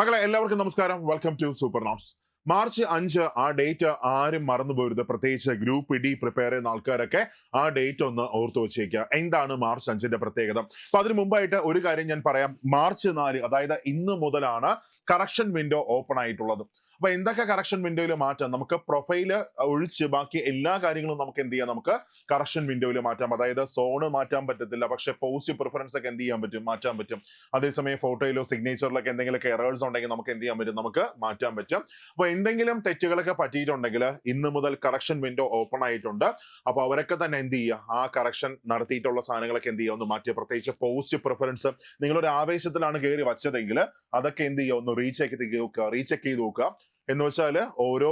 മക്കളെ എല്ലാവർക്കും നമസ്കാരം. Welcome to super notes March അഞ്ച് ആ ഡേറ്റ് ആരും മറന്നു പോരുത്. പ്രത്യേകിച്ച് ഗ്രൂപ്പ് ഡി പ്രിപ്പയർ ചെയ്യുന്ന ആൾക്കാരൊക്കെ ആ ഡേറ്റ് ഒന്ന് ഓർത്തു വെച്ചേക്കുക. എന്താണ് മാർച്ച് അഞ്ചിന്റെ പ്രത്യേകത? അപ്പൊ അതിന് മുമ്പായിട്ട് ഒരു കാര്യം ഞാൻ പറയാം. മാർച്ച് നാല് അതായത് ഇന്ന് മുതലാണ് കറക്ഷൻ വിൻഡോ ഓപ്പൺ ആയിട്ടുള്ളത്. അപ്പൊ എന്തൊക്കെ കറക്ഷൻ വിൻഡോയിൽ മാറ്റാം? നമുക്ക് പ്രൊഫൈൽ ഒഴിച്ച് ബാക്കി എല്ലാ കാര്യങ്ങളും നമുക്ക് എന്ത് ചെയ്യാം? നമുക്ക് കറക്ഷൻ വിൻഡോയിൽ മാറ്റാം. അതായത് സോണ് മാറ്റാൻ പറ്റത്തില്ല. പക്ഷെ പോസ്റ്റ് പ്രിഫറൻസ് ഒക്കെ എന്ത് ചെയ്യാൻ പറ്റും? മാറ്റാൻ പറ്റും. അതേസമയം ഫോട്ടോയിലോ സിഗ്നേച്ചറിലൊക്കെ എന്തെങ്കിലും എറേഴ്സ് ഉണ്ടെങ്കിൽ നമുക്ക് എന്ത് ചെയ്യാൻ പറ്റും? നമുക്ക് മാറ്റാൻ പറ്റും. അപ്പൊ എന്തെങ്കിലും തെറ്റുകളൊക്കെ പറ്റിയിട്ടുണ്ടെങ്കിൽ ഇന്ന് മുതൽ കറക്ഷൻ വിൻഡോ ഓപ്പൺ ആയിട്ടുണ്ട്. അപ്പൊ അവരൊക്കെ തന്നെ എന്ത് ചെയ്യുക? ആ കറക്ഷൻ നടത്തിയിട്ടുള്ള സാധനങ്ങളൊക്കെ എന്ത് ചെയ്യുക? ഒന്ന് മാറ്റുക. പ്രത്യേകിച്ച് പോസ്റ്റ് പ്രിഫറൻസ് നിങ്ങളൊരു ആവേശത്തിലാണ് കയറി വച്ചതെങ്കിൽ അതൊക്കെ എന്ത് ചെയ്യുക? ഒന്ന് റീചെക്ക് നോക്കുക. റീചെക്ക് ചെയ്ത് നോക്കുക. എന്ന് വെച്ചാൽ ഓരോ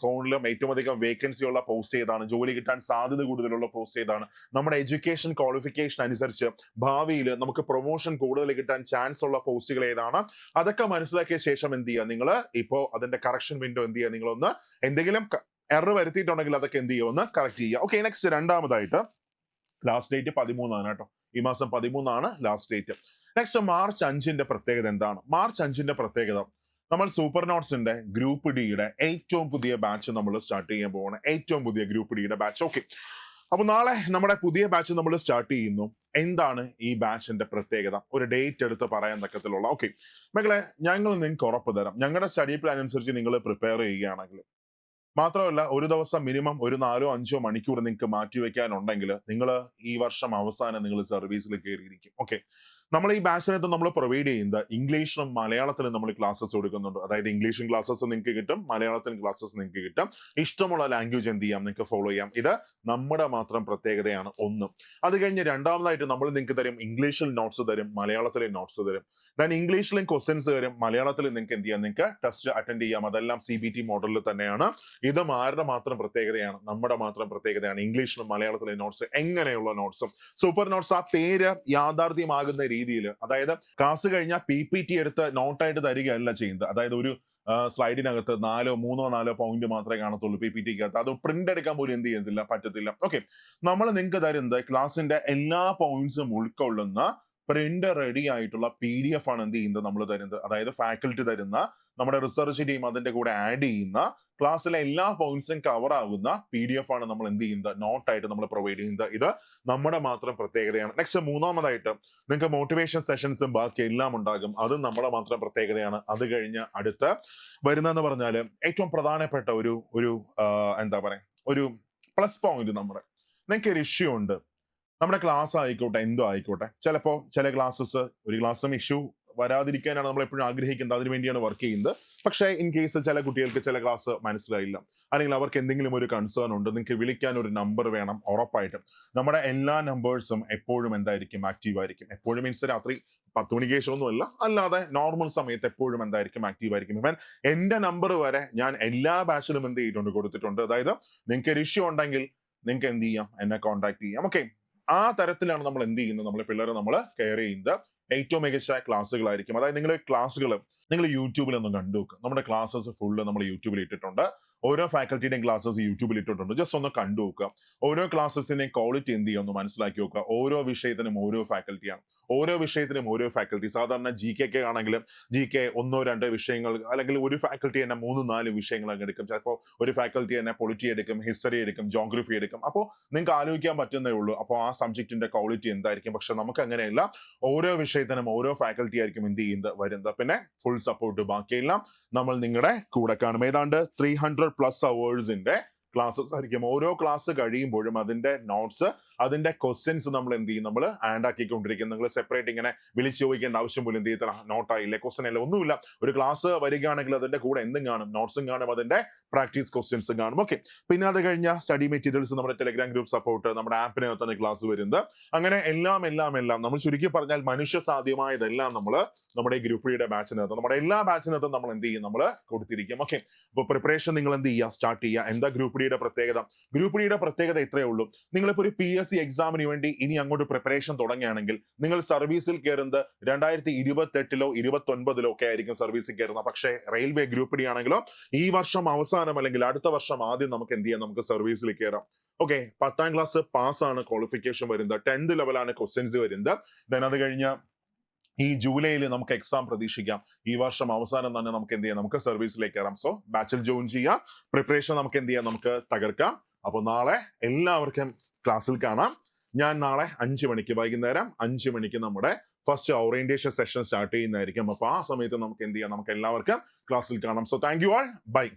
സോണിലും ഏറ്റവും അധികം വേക്കൻസി ഉള്ള പോസ്റ്റ് ഏതാണ്? ജോലി കിട്ടാൻ സാധ്യത കൂടുതലുള്ള പോസ്റ്റ് ഏതാണ്? നമ്മുടെ എഡ്യൂക്കേഷൻ ക്വാളിഫിക്കേഷൻ അനുസരിച്ച് ഭാവിയിൽ നമുക്ക് പ്രൊമോഷൻ കൂടുതൽ കിട്ടാൻ ചാൻസ് ഉള്ള പോസ്റ്റുകൾ ഏതാണ്? അതൊക്കെ മനസ്സിലാക്കിയ ശേഷം എന്ത് ചെയ്യുക നിങ്ങൾ? ഇപ്പോൾ അതിന്റെ കറക്ഷൻ വിൻഡോ എന്ത് ചെയ്യുക? നിങ്ങളൊന്ന് എന്തെങ്കിലും എറർ വരുത്തിയിട്ടുണ്ടെങ്കിൽ അതൊക്കെ എന്ത് ചെയ്യുക? ഒന്ന് കറക്റ്റ് ചെയ്യുക. ഓക്കെ നെക്സ്റ്റ് രണ്ടാമതായിട്ട് ലാസ്റ്റ് ഡേറ്റ് പതിമൂന്നാണ് കേട്ടോ. ഈ മാസം പതിമൂന്നാണ് ലാസ്റ്റ് ഡേറ്റ് നെക്സ്റ്റ് മാർച്ച് അഞ്ചിന്റെ പ്രത്യേകത എന്താണ്? മാർച്ച് അഞ്ചിന്റെ പ്രത്യേകത. നമ്മൾ സൂപ്പർ നോട്ട്സിന്റെ ഗ്രൂപ്പ് ഡിയുടെ ഏറ്റവും പുതിയ ബാച്ച് നമ്മൾ സ്റ്റാർട്ട് ചെയ്യാൻ പോവാണ്. ഏറ്റവും പുതിയ ഗ്രൂപ്പ് ഡിയുടെ ബാച്ച് ഓക്കെ അപ്പൊ നാളെ നമ്മുടെ പുതിയ ബാച്ച് നമ്മൾ സ്റ്റാർട്ട് ചെയ്യുന്നു. എന്താണ് ഈ ബാച്ചിന്റെ പ്രത്യേകത? ഒരു ഡേറ്റ് എടുത്ത് പറയാൻ തക്കത്തിലുള്ള ഓക്കെ മകളെ ഞങ്ങൾ നിങ്ങൾക്ക് ഉറപ്പ് തരാം. ഞങ്ങളുടെ സ്റ്റഡി പ്ലാൻ അനുസരിച്ച് നിങ്ങൾ പ്രിപ്പയർ ചെയ്യുകയാണെങ്കിൽ. മാത്രമല്ല ഒരു ദിവസം മിനിമം ഒരു നാലോ അഞ്ചോ മണിക്കൂർ നിങ്ങൾക്ക് മാറ്റിവെക്കാനുണ്ടെങ്കിൽ നിങ്ങൾ ഈ വർഷം അവസാനം നിങ്ങൾ സർവീസിൽ കയറിയിരിക്കും. ഓക്കെ നമ്മൾ ഈ ബാച്ചിനകത്ത് നമ്മൾ പ്രൊവൈഡ് ചെയ്യുന്നത് ഇംഗ്ലീഷിനും മലയാളത്തിനും നമ്മൾ ക്ലാസ്സസ് കൊടുക്കുന്നുണ്ട്. അതായത് ഇംഗ്ലീഷും ക്ലാസ്സസ് നിങ്ങൾക്ക് കിട്ടും മലയാളത്തിനും ക്ലാസ്സസ് നിങ്ങൾക്ക് കിട്ടും. ഇഷ്ടമുള്ള ലാംഗ്വേജ് എന്ത് ചെയ്യാം? നിങ്ങൾക്ക് ഫോളോ ചെയ്യാം. ഇത് നമ്മുടെ മാത്രം പ്രത്യേകതയാണ് ഒന്ന്. അത് കഴിഞ്ഞ് രണ്ടാമതായിട്ട് നമ്മൾ നിങ്ങൾക്ക് തരും ഇംഗ്ലീഷിൽ നോട്ട്സ് തരും മലയാളത്തിലെ നോട്ട്സ് തരും. ദാൻ ഇംഗ്ലീഷിലും ക്വസ്റ്റ്യൻസ് തരും മലയാളത്തിൽ നിങ്ങൾക്ക് എന്ത് ചെയ്യാം? നിങ്ങൾക്ക് ടെസ്റ്റ് അറ്റൻഡ് ചെയ്യാം. അതെല്ലാം സി ബി ടി മോഡലിൽ തന്നെയാണ്. ഇത് ആരുടെ മാത്രം പ്രത്യേകതയാണ്? നമ്മുടെ മാത്രം പ്രത്യേകതയാണ്. ഇംഗ്ലീഷിലും മലയാളത്തിലെ നോട്ട്സ് എങ്ങനെയുള്ള നോട്ട്സും സൂപ്പർ നോട്ട്സ് ആ പേര് യാഥാർത്ഥ്യമാകുന്ന രീതിയിൽ അതായത് ക്ലാസ് കഴിഞ്ഞാൽ പി പി ടി എടുത്ത് നോട്ടായിട്ട് തരികയല്ല ചെയ്യുന്നത്. അതായത് ഒരു സ്ലൈഡിനകത്ത് നാലോ മൂന്നോ നാലോ പോയിന്റ് മാത്രമേ കാണത്തുള്ളൂ പി പി ടിക്കകത്ത് അത് പ്രിന്റ് എടുക്കാൻ പോലും എന്ത് ചെയ്യത്തില്ല പറ്റത്തില്ല. ഓക്കെ നമ്മൾ നിങ്ങൾക്ക് തരുന്നത് ക്ലാസിന്റെ എല്ലാ പോയിന്റ്സും ഉൾക്കൊള്ളുന്ന പ്രിന്റ് റെഡി ആയിട്ടുള്ള പി ഡി എഫ് ആണ് എന്ത് ചെയ്യുന്നത്? നമ്മൾ തരുന്നത്. അതായത് ഫാക്കൽറ്റി തരുന്ന നമ്മുടെ റിസർച്ച് ടീം അതിന്റെ കൂടെ ആഡ് ചെയ്യുന്ന ക്ലാസ്സിലെ എല്ലാ പോയിന്റ്സും കവർ ആകുന്ന പി ഡി എഫ് ആണ് നമ്മൾ എന്ത് ചെയ്യുന്നത്? നോട്ടായിട്ട് നമ്മൾ പ്രൊവൈഡ് ചെയ്യുന്നത്. ഇത് നമ്മുടെ മാത്രം പ്രത്യേകതയാണ്. നെക്സ്റ്റ് മൂന്നാമതായിട്ട് നിങ്ങൾക്ക് മോട്ടിവേഷൻ സെഷൻസും ബാക്കി എല്ലാം ഉണ്ടാകും. അതും നമ്മുടെ മാത്രം പ്രത്യേകതയാണ്. അത് കഴിഞ്ഞ് അടുത്ത് വരുന്നതെന്ന് പറഞ്ഞാൽ ഏറ്റവും പ്രധാനപ്പെട്ട ഒരു ഒരു എന്താ പറയുക ഒരു പ്ലസ് പോയിന്റ് നമ്മുടെ. നിങ്ങൾക്ക് ഒരു ഇഷ്യൂ ഉണ്ട്. നമ്മുടെ ക്ലാസ് ആയിക്കോട്ടെ എന്തോ ആയിക്കോട്ടെ. ചിലപ്പോൾ ചില ക്ലാസ്സസ് ഒരു ക്ലാസ്സും ഇഷ്യൂ വരാതിരിക്കാനാണ് നമ്മൾ എപ്പോഴും ആഗ്രഹിക്കുന്നത്. അതിനുവേണ്ടിയാണ് വർക്ക് ചെയ്യുന്നത്. പക്ഷേ ഇൻ കേസ് ചില കുട്ടികൾക്ക് ചില ക്ലാസ് മനസ്സിലായില്ല. അല്ലെങ്കിൽ അവർക്ക് എന്തെങ്കിലും ഒരു കൺസേൺ ഉണ്ട് നിങ്ങൾക്ക് വിളിക്കാൻ ഒരു നമ്പർ വേണം ഉറപ്പായിട്ടും. നമ്മുടെ എല്ലാ നമ്പേഴ്സും എപ്പോഴും എന്തായിരിക്കും? ആക്റ്റീവ് ആയിരിക്കും. എപ്പോഴും മീൻസ് രാത്രി പത്ത് മണിക്ക് ശേഷമൊന്നുമല്ല അല്ലാതെ നോർമൽ സമയത്ത് എപ്പോഴും എന്തായിരിക്കും? ആക്റ്റീവ് ആയിരിക്കും. ഇവൻ എന്റെ നമ്പർ വരെ ഞാൻ എല്ലാ ബാച്ചിലും എന്ത് ചെയ്തിട്ടുണ്ട്? കൊടുത്തിട്ടുണ്ട്. അതായത് നിങ്ങൾക്ക് ഒരു ഇഷ്യൂ ഉണ്ടെങ്കിൽ നിങ്ങൾക്ക് എന്ത് ചെയ്യാം? എന്നെ കോൺടാക്ട് ചെയ്യാം. ഓക്കെ ആ തരത്തിലാണ് നമ്മൾ എന്ത് ചെയ്യുന്നത്? നമ്മളെ പിള്ളേരെ നമ്മൾ കെയർ ചെയ്യുന്നത്. ഏറ്റവും മികച്ച ക്ലാസ്സുകളായിരിക്കും. അതായത് നിങ്ങളുടെ ക്ലാസ്സുകൾ നിങ്ങൾ യൂട്യൂബിൽ ഒന്ന് കണ്ടു നോക്കുക നമ്മുടെ ക്ലാസ്സസ് ഫുള്ള് നമ്മൾ യൂട്യൂബിൽ ഇട്ടിട്ടുണ്ട്. ഓരോ ഫാക്കൽറ്റിയുടെയും ക്ലാസ്സസ് യൂട്യൂബിൽ ഇട്ടിട്ടുണ്ട്. ജസ്റ്റ് ഒന്ന് കണ്ടു നോക്കുക. ഓരോ ക്ലാസ്സസിന്റെയും ക്വാളിറ്റി എന്ത് ചെയ്യുമെന്ന് മനസ്സിലാക്കി നോക്കുക. ഓരോ വിഷയത്തിനും ഓരോ ഫാക്കൽറ്റിയാണ് ഓരോ വിഷയത്തിനും ഓരോ ഫാക്കൽറ്റി സാധാരണ ജി കെ ഒക്കെ ആണെങ്കിലും ജി കെ ഒന്നോ രണ്ടോ വിഷയങ്ങൾ അല്ലെങ്കിൽ ഒരു ഫാക്കൽറ്റി തന്നെ മൂന്ന് നാല് വിഷയങ്ങൾ അങ്ങ് എടുക്കും. ചിലപ്പോൾ ഒരു ഫാക്കൽറ്റി തന്നെ പൊളിറ്റി എടുക്കും ഹിസ്റ്ററി എടുക്കും ജോഗ്രഫി എടുക്കും. അപ്പോൾ നിങ്ങൾക്ക് ആലോചിക്കാൻ പറ്റുന്നേ ഉള്ളൂ. അപ്പോൾ ആ സബ്ജക്റ്റിന്റെ ക്വാളിറ്റി എന്തായിരിക്കും? പക്ഷെ നമുക്ക് അങ്ങനെയല്ല. ഓരോ വിഷയത്തിനും ഓരോ ഫാക്കൽറ്റി ആയിരിക്കും എന്ത് ചെയ്യുന്നത് വരുന്നത്. പിന്നെ ഫുൾ സപ്പോർട്ട് ബാക്കിയെല്ലാം നമ്മൾ നിങ്ങളുടെ കൂടെ കാണും. ഏതാണ്ട് ത്രീ ഹൺഡ്രഡ് പ്ലസ് അവേഴ്സിന്റെ ക്ലാസ്സസ് ആയിരിക്കും. ഓരോ ക്ലാസ് കഴിയുമ്പോഴും അതിന്റെ നോട്ട്സ് അതിന്റെ ക്വസ്റ്റ്യൻസ് നമ്മൾ എന്ത് ചെയ്യും? നമ്മൾ ആൻഡ് ആക്കിക്കൊണ്ടിരിക്കും നിങ്ങൾ സെപ്പറേറ്റ് ഇങ്ങനെ വിളിച്ചു ചോദിക്കേണ്ട ആവശ്യം പോലും എന്ത് ചെയ്യത്തില്ല. നോട്ടായില്ലേ ക്വസ്റ്റൻ അല്ല? ഒന്നുമില്ല. ഒരു ക്ലാസ് വരികയാണെങ്കിൽ അതിന്റെ കൂടെ എന്തും കാണും. നോട്ട്സും കാണും. അതിന്റെ പ്രാക്ടീസ് ക്വസ്റ്റ്യൻസും കാണും. ഓക്കെ പിന്നെ അത് കഴിഞ്ഞ സ്റ്റഡി മെറ്റീരിയൽസ് നമ്മുടെ ടെലിഗ്രാം ഗ്രൂപ്പ് സപ്പോർട്ട് നമ്മുടെ ആപ്പിനകത്ത് തന്നെ ക്ലാസ് വരുന്നത്. അങ്ങനെ എല്ലാം എല്ലാം എല്ലാം നമ്മൾ ചുരുക്കി പറഞ്ഞാൽ മനുഷ്യ സാധ്യമായതെല്ലാം നമ്മൾ നമ്മുടെ ഗ്രൂപ്പ് ഡിയുടെ ബാച്ചിനകത്ത് നമ്മുടെ എല്ലാ ബാച്ചിനകത്തും നമ്മൾ എന്ത് ചെയ്യും? നമ്മൾ കൊടുത്തിരിക്കും. ഓക്കെ അപ്പൊ പ്രിപ്പറേഷൻ നിങ്ങൾ എന്ത് ചെയ്യുക? സ്റ്റാർട്ട് ചെയ്യുക. എന്താ ഗ്രൂപ്പ് ഡിയുടെ പ്രത്യേകത? ഗ്രൂപ്പ് ഡിയുടെ പ്രത്യേകത ഇത്രയേ ഉള്ളൂ. നിങ്ങളിപ്പോ ഒരു പി സി എക്സാമിന് വേണ്ടി ഇനി അങ്ങോട്ട് പ്രിപ്പറേഷൻ തുടങ്ങുകയാണെങ്കിൽ നിങ്ങൾ സർവീസിൽ കയറുന്നത് രണ്ടായിരത്തി ഇരുപത്തെട്ടിലോ ഇരുപത്തി ഒൻപതിലോ ഒക്കെ ആയിരിക്കും സർവീസിൽ കയറുന്നത്. പക്ഷേ റെയിൽവേ ഗ്രൂപ്പ് ഡി ആണെങ്കിലോ ഈ വർഷം അവസാനം അല്ലെങ്കിൽ അടുത്ത വർഷം ആദ്യം നമുക്ക് എന്ത് ചെയ്യാം? നമുക്ക് സർവീസിൽ കയറാം. ഓക്കെ പത്താം ക്ലാസ് പാസ് ആണ് ക്വാളിഫിക്കേഷൻ വരുന്നത്. ടെൻത്ത് ലെവലാണ് ക്വസ്റ്റ്യൻസ് വരുന്നത്. ദെൻ അത് കഴിഞ്ഞ ഈ ജൂലൈയിൽ നമുക്ക് എക്സാം പ്രതീക്ഷിക്കാം. ഈ വർഷം അവസാനം തന്നെ നമുക്ക് എന്ത് ചെയ്യാം? നമുക്ക് സർവീസിലേക്ക് കയറാം. സോ ബാച്ചിൽ ജോയിൻ ചെയ്യാം. പ്രിപ്പറേഷൻ നമുക്ക് എന്ത് ചെയ്യാം? നമുക്ക് തകർക്കാം. അപ്പോൾ നാളെ എല്ലാവർക്കും ക്ലാസ്സിൽ കാണാം. ഞാൻ നാളെ അഞ്ച് മണിക്ക് വൈകുന്നേരം അഞ്ച് മണിക്ക് നമ്മുടെ ഫസ്റ്റ് ഓറിയന്റേഷൻ സെഷൻ സ്റ്റാർട്ട് ചെയ്യുന്നതായിരിക്കും. അപ്പൊ ആ സമയത്ത് നമുക്ക് എന്ത് ചെയ്യാം? നമുക്ക് എല്ലാവർക്കും ക്ലാസ്സിൽ കാണാം. So thank you all bye